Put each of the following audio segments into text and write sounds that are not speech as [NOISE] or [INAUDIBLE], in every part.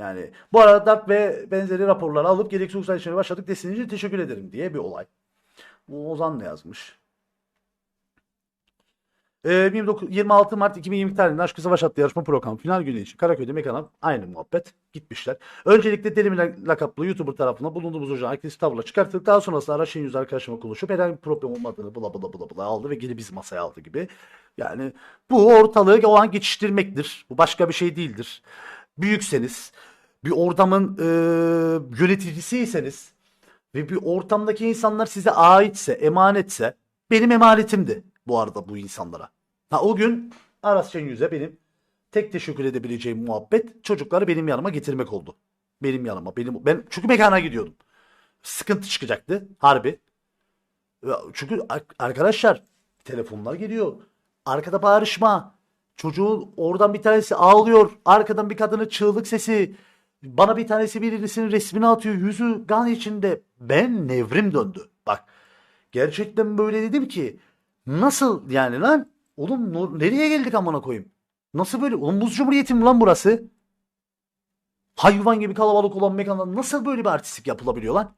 Yani bu arada DAP ve benzeri raporları alıp gereksiz hukuksal işleme başladık desteğiniz için teşekkür ederim diye bir olay. Bu Ozan da yazmış. Ee, 29, 26 Mart 2020 tarihinde Aşkı Savaş adlı yarışma programı final günü için Karaköy'de mekana aynı muhabbet gitmişler. Öncelikle Delim lakaplı YouTuber tarafından bulunduğumuz hocam aktif tablo çıkarttık. Daha sonrasında Araş'ın yüz arkadaşıma konuşup herhangi bir problem olmadığını bula bula bula bula aldı ve geri bizi masaya aldı gibi. Yani bu ortalığı o an geçiştirmektir. Bu başka bir şey değildir. Büyükseniz, bir ortamın e, yöneticisiyseniz ve bir ortamdaki insanlar size aitse, emanetse benim emanetimdi bu arada bu insanlara. Ha o gün Aras Şenyüz'e benim tek teşekkür edebileceğim muhabbet çocukları benim yanıma getirmek oldu. Benim yanıma. Benim ben çünkü mekana gidiyordum. Sıkıntı çıkacaktı harbi. Çünkü ar- arkadaşlar telefonlar geliyor. Arkada bağırışma. Çocuğun oradan bir tanesi ağlıyor. Arkadan bir kadının çığlık sesi. Bana bir tanesi birisinin resmini atıyor. Yüzü kan içinde. Ben nevrim döndü. Bak. Gerçekten böyle dedim ki. Nasıl yani lan? Oğlum nereye geldik amına koyayım? Nasıl böyle? Oğlum buz cumhuriyeti mi lan burası? Hayvan gibi kalabalık olan mekanda nasıl böyle bir artistik yapılabiliyor lan?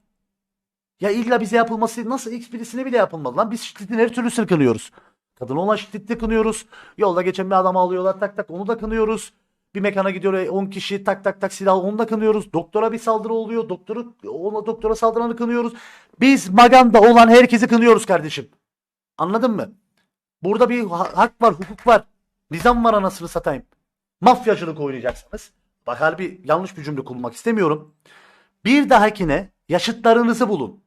Ya illa bize yapılması nasıl X birisine bile yapılmadı lan? Biz şiddetin her türlüsünü kınıyoruz. Kadın olan şiddeti kınıyoruz. Yolda geçen bir adamı alıyorlar tak tak onu da kınıyoruz. Bir mekana gidiyor e, 10 kişi tak tak tak silah onu da kınıyoruz. Doktora bir saldırı oluyor. Doktoru ona doktora saldıranı kınıyoruz. Biz maganda olan herkesi kınıyoruz kardeşim. Anladın mı? Burada bir ha- hak var, hukuk var. Nizam var anasını satayım. Mafyacılık oynayacaksınız. Bak harbi yanlış bir cümle kullanmak istemiyorum. Bir dahakine yaşıtlarınızı bulun.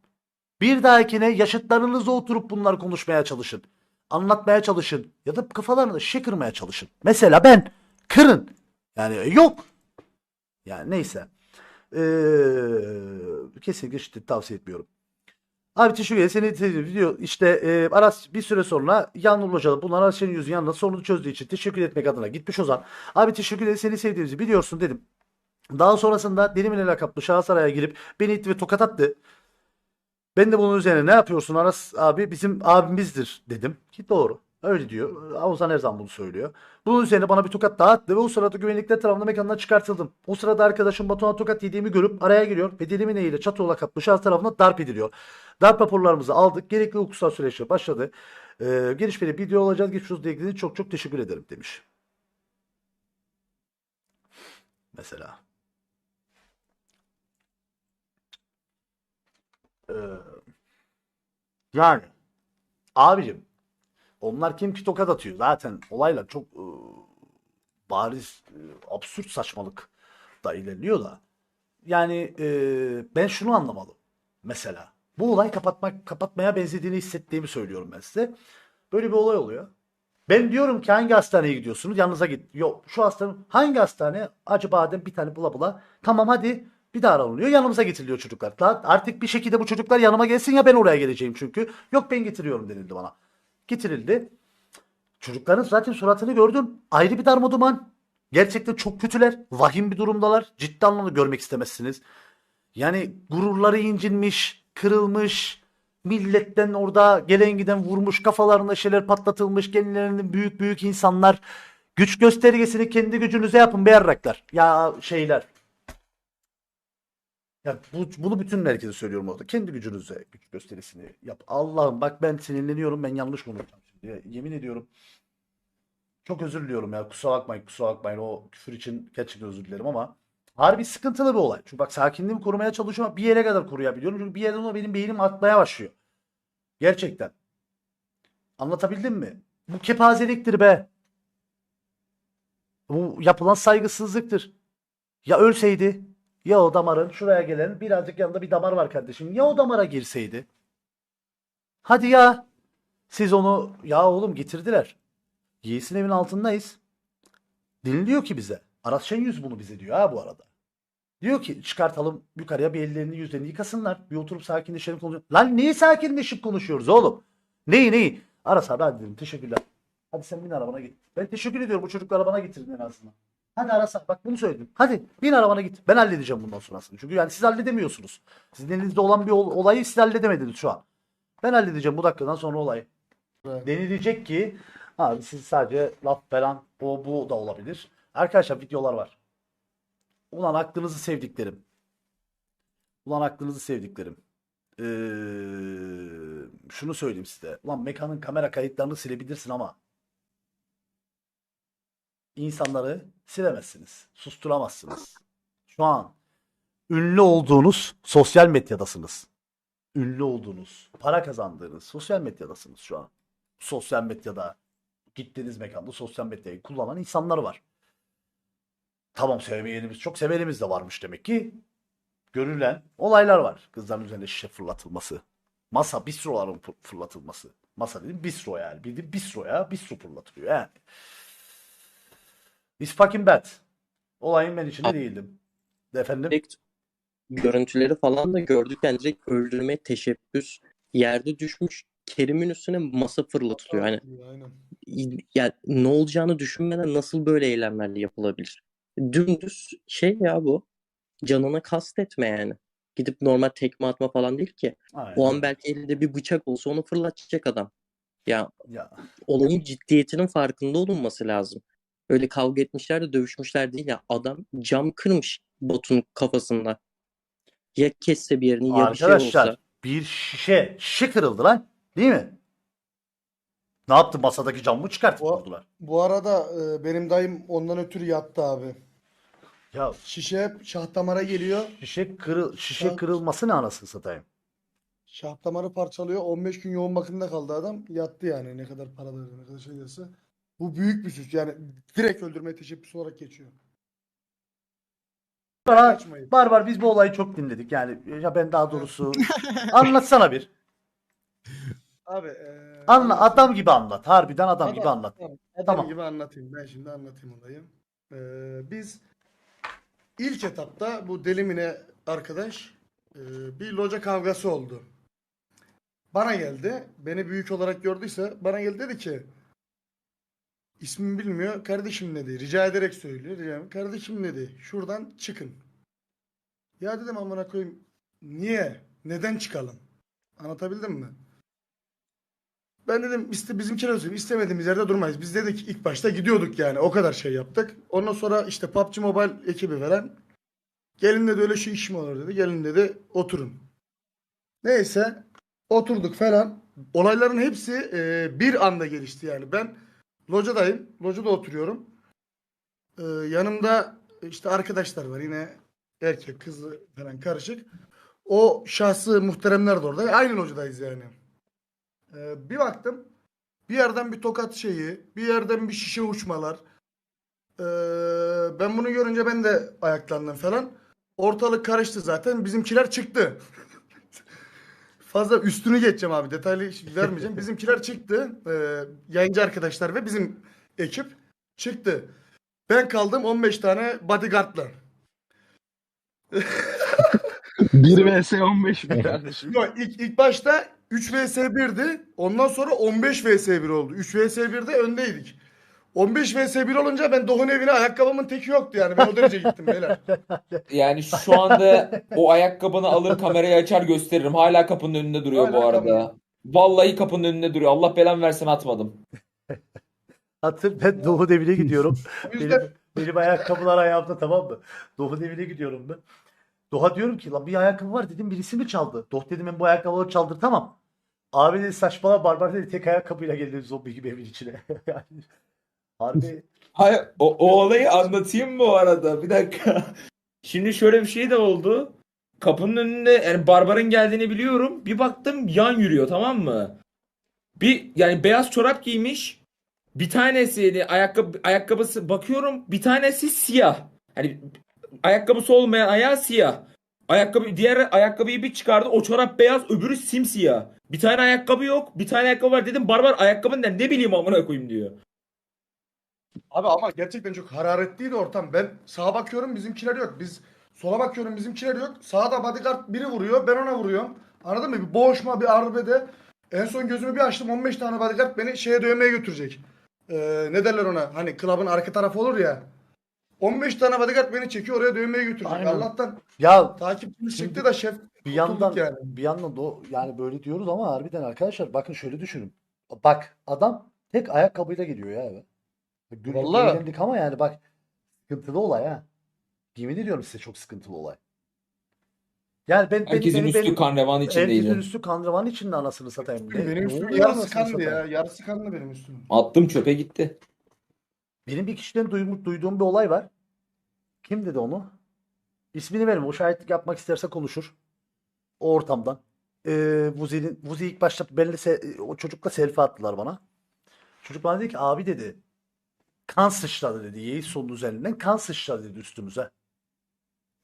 Bir dahakine yaşıtlarınızla oturup bunları konuşmaya çalışın. Anlatmaya çalışın. Ya da kafalarını şişe çalışın. Mesela ben kırın. Yani yok. Yani neyse. Ee, kesinlikle şiddet tavsiye etmiyorum. Abi teşekkür ederim. Seni video işte e, Aras bir süre sonra Yanlı Hoca'da bunlar Aras senin yüzün yanında sorunu çözdüğü için teşekkür etmek adına gitmiş Ozan. Abi teşekkür ederim seni sevdiğimizi biliyorsun dedim. Daha sonrasında Deli Mine lakaplı Şahsaray'a girip beni itti ve tokat attı. Ben de bunun üzerine ne yapıyorsun Aras abi bizim abimizdir dedim. Ki doğru. Öyle diyor. Ozan her zaman bunu söylüyor. Bunun üzerine bana bir tokat daha ve o sırada güvenlikler tarafından mekandan çıkartıldım. O sırada arkadaşım Batuhan tokat yediğimi görüp araya giriyor ve Deli Mine ile Çatı lakaplı şahıs tarafından darp ediliyor. Darp raporlarımızı aldık. Gerekli hukuksal süreçler başladı. Ee, gelişmeli video olacağız. Geçmişizle ilgili çok çok teşekkür ederim demiş. Mesela. Ee, yani abicim onlar kim ki tokat atıyor. Zaten olaylar çok e, bariz e, absürt saçmalık da ilerliyor da. Yani e, ben şunu anlamadım. Mesela bu olay kapatmak kapatmaya benzediğini hissettiğimi söylüyorum ben size. Böyle bir olay oluyor. Ben diyorum ki hangi hastaneye gidiyorsunuz? Yanınıza git. Yok şu hastane hangi hastane? Acı badem bir tane bula bula. Tamam hadi bir daha aranıyor. Yanımıza getiriliyor çocuklar. Artık bir şekilde bu çocuklar yanıma gelsin ya ben oraya geleceğim çünkü. Yok ben getiriyorum denildi bana. Getirildi. Çocukların zaten suratını gördüm. Ayrı bir darmaduman. Gerçekten çok kötüler. Vahim bir durumdalar. Ciddi anlamda görmek istemezsiniz. Yani gururları incinmiş, kırılmış, milletten orada gelen giden vurmuş, kafalarında şeyler patlatılmış, kendilerinin büyük büyük insanlar. Güç göstergesini kendi gücünüze yapın be. Ya şeyler. Ya bu, bunu bütün herkese söylüyorum orada. Kendi gücünüze güç gösterisini yap. Allah'ım bak ben sinirleniyorum ben yanlış konuşacağım şimdi. Yemin ediyorum. Çok özür diliyorum ya. Kusura bakmayın kusura bakmayın. O küfür için gerçekten özür dilerim ama harbi sıkıntılı bir olay. Çünkü bak sakinliğimi korumaya çalışıyorum. Bir yere kadar koruyabiliyorum. Çünkü bir yerden sonra benim beynim atmaya başlıyor. Gerçekten. Anlatabildim mi? Bu kepazeliktir be. Bu yapılan saygısızlıktır. Ya ölseydi ya o damarın şuraya gelen birazcık yanında bir damar var kardeşim. Ya o damara girseydi. Hadi ya. Siz onu ya oğlum getirdiler. Yiğit'in evin altındayız. Dinliyor ki bize. Aras Şenyüz bunu bize diyor ha bu arada. Diyor ki çıkartalım yukarıya bir ellerini yüzlerini yıkasınlar. Bir oturup sakinleşelim konuşalım. Lan neyi sakinleşip konuşuyoruz oğlum? Neyi neyi? Aras abi hadi dedim teşekkürler. Hadi sen bin arabana git. Ben teşekkür ediyorum bu çocuk arabana getirdin en azından. Hadi Aras abi bak bunu söyledim. Hadi bin arabana git. Ben halledeceğim bundan sonrasını. Çünkü yani siz halledemiyorsunuz. Sizin elinizde olan bir ol- olayı siz halledemediniz şu an. Ben halledeceğim bu dakikadan sonra olayı. Denilecek ki abi siz sadece laf falan o bu da olabilir. Arkadaşlar videolar var. Ulan aklınızı sevdiklerim. Ulan aklınızı sevdiklerim. Ee, şunu söyleyeyim size. Ulan mekanın kamera kayıtlarını silebilirsin ama insanları silemezsiniz. Susturamazsınız. Şu an ünlü olduğunuz sosyal medyadasınız. Ünlü olduğunuz, para kazandığınız sosyal medyadasınız şu an. Sosyal medyada gittiğiniz mekanda sosyal medyayı kullanan insanlar var. Tamam sevmeyenimiz çok sevenimiz de varmış demek ki. Görülen olaylar var. Kızların üzerine şişe fırlatılması. Masa bistroların fır- fırlatılması. Masa dedim bistro yani. Bildiğin bistroya bistro fırlatılıyor yani. It's fucking bad. Olayın ben içinde Abi- değildim. Efendim? Direkt görüntüleri falan da gördükten direkt öldürmeye teşebbüs yerde düşmüş Kerim'in üstüne masa fırlatılıyor. Hani Aynen. ya ne olacağını düşünmeden nasıl böyle eylemler yapılabilir? Dümdüz şey ya bu. Canına kastetme yani. Gidip normal tekme atma falan değil ki. Aynen. O an belki elinde bir bıçak olsa onu fırlatacak adam. Ya Ya, olayın ciddiyetinin farkında olunması lazım. Öyle kavga etmişler de dövüşmüşler değil ya. Adam cam kırmış botun kafasında. Ya kesse bir yerini ya bir şey arkadaşlar olsa. bir şişe, şişe kırıldı lan. Değil mi? Ne yaptı? Masadaki camı çıkartıp O- vurdular. Bu arada e, benim dayım ondan ötürü yattı abi. Ya Şişe hep şah damara geliyor. şişe kırıl şişe Ya- kırılması ne anasını satayım? Şah damarı parçalıyor. 15 gün yoğun bakımda kaldı adam. Yattı yani ne kadar para ne kadar şey derse. Bu büyük bir suç yani direkt öldürmeye teşebbüs olarak geçiyor. Bana Kaçmayın. Barbar biz bu olayı çok dinledik. Yani ya ben daha doğrusu anlatsana bir. Abi e, Anla adam gibi anlat. Harbiden adam gibi Adam- anlat. Tamam, adam Tamam. gibi anlatayım. Ben şimdi anlatayım olayı. Ee, biz ilk etapta bu Delimine arkadaş e, bir loca kavgası oldu. Bana geldi. Beni büyük olarak gördüyse bana geldi dedi ki ismimi bilmiyor. Kardeşim dedi. Rica ederek söylüyor. Rica- Kardeşim dedi. Şuradan çıkın. Ya dedim amına koyayım. Niye? Neden çıkalım? Anlatabildim mi? Ben dedim işte bizimkiler olsun istemediğimiz yerde durmayız. Biz dedik ilk başta gidiyorduk yani o kadar şey yaptık. Ondan sonra işte PUBG Mobile ekibi veren gelin dedi öyle şey iş mi olur dedi. Gelin dedi oturun. Neyse oturduk falan. Olayların hepsi e, bir anda gelişti yani. Ben locadayım. Locada oturuyorum. E, yanımda işte arkadaşlar var yine erkek kız falan karışık. O şahsı muhteremler de orada. Aynı locadayız yani. Ee, bir baktım bir yerden bir tokat şeyi, bir yerden bir şişe uçmalar. Ee, ben bunu görünce ben de ayaklandım falan. Ortalık karıştı zaten. Bizimkiler çıktı. [LAUGHS] Fazla üstünü geçeceğim abi. Detaylı hiç vermeyeceğim. [LAUGHS] Bizimkiler çıktı. Ee, yayıncı arkadaşlar ve bizim ekip çıktı. Ben kaldım 15 tane bodyguardla. 1 [LAUGHS] vs 15 mi kardeşim? Yok ilk, ilk başta 3 vs 1'di. Ondan sonra 15 vs 1 oldu. 3 vs 1'de öndeydik. 15 vs 1 olunca ben Doğu'nun evine ayakkabımın teki yoktu yani. Ben o derece gittim beyler. [LAUGHS] Yani şu anda o ayakkabını alır kamerayı açar gösteririm. Hala kapının önünde duruyor bu Hala arada. kapının- Vallahi kapının önünde duruyor. Allah belamı versin atmadım. [LAUGHS] Hatır ben Doğu Demir'e gidiyorum. [LAUGHS] Benim, benim ayakkabılar ayağımda tamam mı? Doğu Demir'e gidiyorum ben. Doğa diyorum ki lan bir ayakkabı var dedim birisi mi çaldı? Doh dedim ben bu ayakkabıları çaldır tamam. Abi dedi saçmalama barbar dedi tek ayakkabıyla geldi zombi gibi evin içine. yani, harbi [LAUGHS] Hayır, o, o olayı anlatayım bu arada. Bir dakika. [LAUGHS] Şimdi şöyle bir şey de oldu. Kapının önünde yani Barbar'ın geldiğini biliyorum. Bir baktım yan yürüyor tamam mı? Bir yani beyaz çorap giymiş. Bir tanesi yani ayakkabı ayakkabısı bakıyorum bir tanesi siyah. Hani ayakkabısı olmayan ayağı siyah. Ayakkabı diğer ayakkabıyı bir çıkardı. O çorap beyaz, öbürü simsiyah. Bir tane ayakkabı yok. Bir tane ayakkabı var dedim. Barbar ayakkabın ne? Ne bileyim amına koyayım diyor. Abi ama gerçekten çok hararetliydi ortam. Ben sağa bakıyorum bizimkiler yok. Biz sola bakıyorum bizimkiler yok. Sağda bodyguard biri vuruyor ben ona vuruyorum. Anladın mı? Bir boğuşma bir arbede. En son gözümü bir açtım 15 tane bodyguard beni şeye dövmeye götürecek. Ee, ne derler ona? Hani klubun arka tarafı olur ya. 15 tane bodyguard beni çekiyor oraya dövmeye götürecek. Aynen. Allah'tan ya takipçimiz Şimdi çıktı da şef bir yandan kurtulduk yani. bir yandan da o- yani böyle diyoruz ama harbiden arkadaşlar bakın şöyle düşünün. Bak adam tek ayakkabıyla geliyor ya eve. Gül- Vallahi. eğlendik ama yani bak sıkıntılı olay ha. Yemin ediyorum size çok sıkıntılı olay. Yani ben Herkesin beni, üstü beni, kan revan Herkesin içindeydi. üstü kan revan içinde anasını satayım. Ne- Benim üstüm oluyor yarısı anasını kanlı satayım? ya. Yarısı kanlı benim üstüm. Attım çöpe gitti. Benim bir kişiden duyum- duyduğum bir olay var. Kim dedi onu? İsmini verme. O şahitlik yapmak isterse konuşur. O ortamdan. Ee, Vuzi'nin, Vuzi ilk başta benimle se- o çocukla selfie attılar bana. Çocuk bana dedi ki abi dedi kan sıçradı dedi. Yeğiz sonun üzerinden kan sıçradı dedi üstümüze.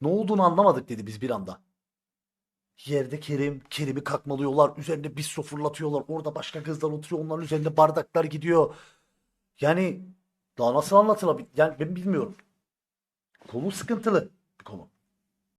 Ne olduğunu anlamadık dedi biz bir anda. Yerde Kerim, Kerim'i kakmalıyorlar. Üzerinde bir fırlatıyorlar. Orada başka kızlar oturuyor. Onların üzerinde bardaklar gidiyor. Yani daha nasıl anlatılabilir? Yani ben bilmiyorum. Konu sıkıntılı bir konu.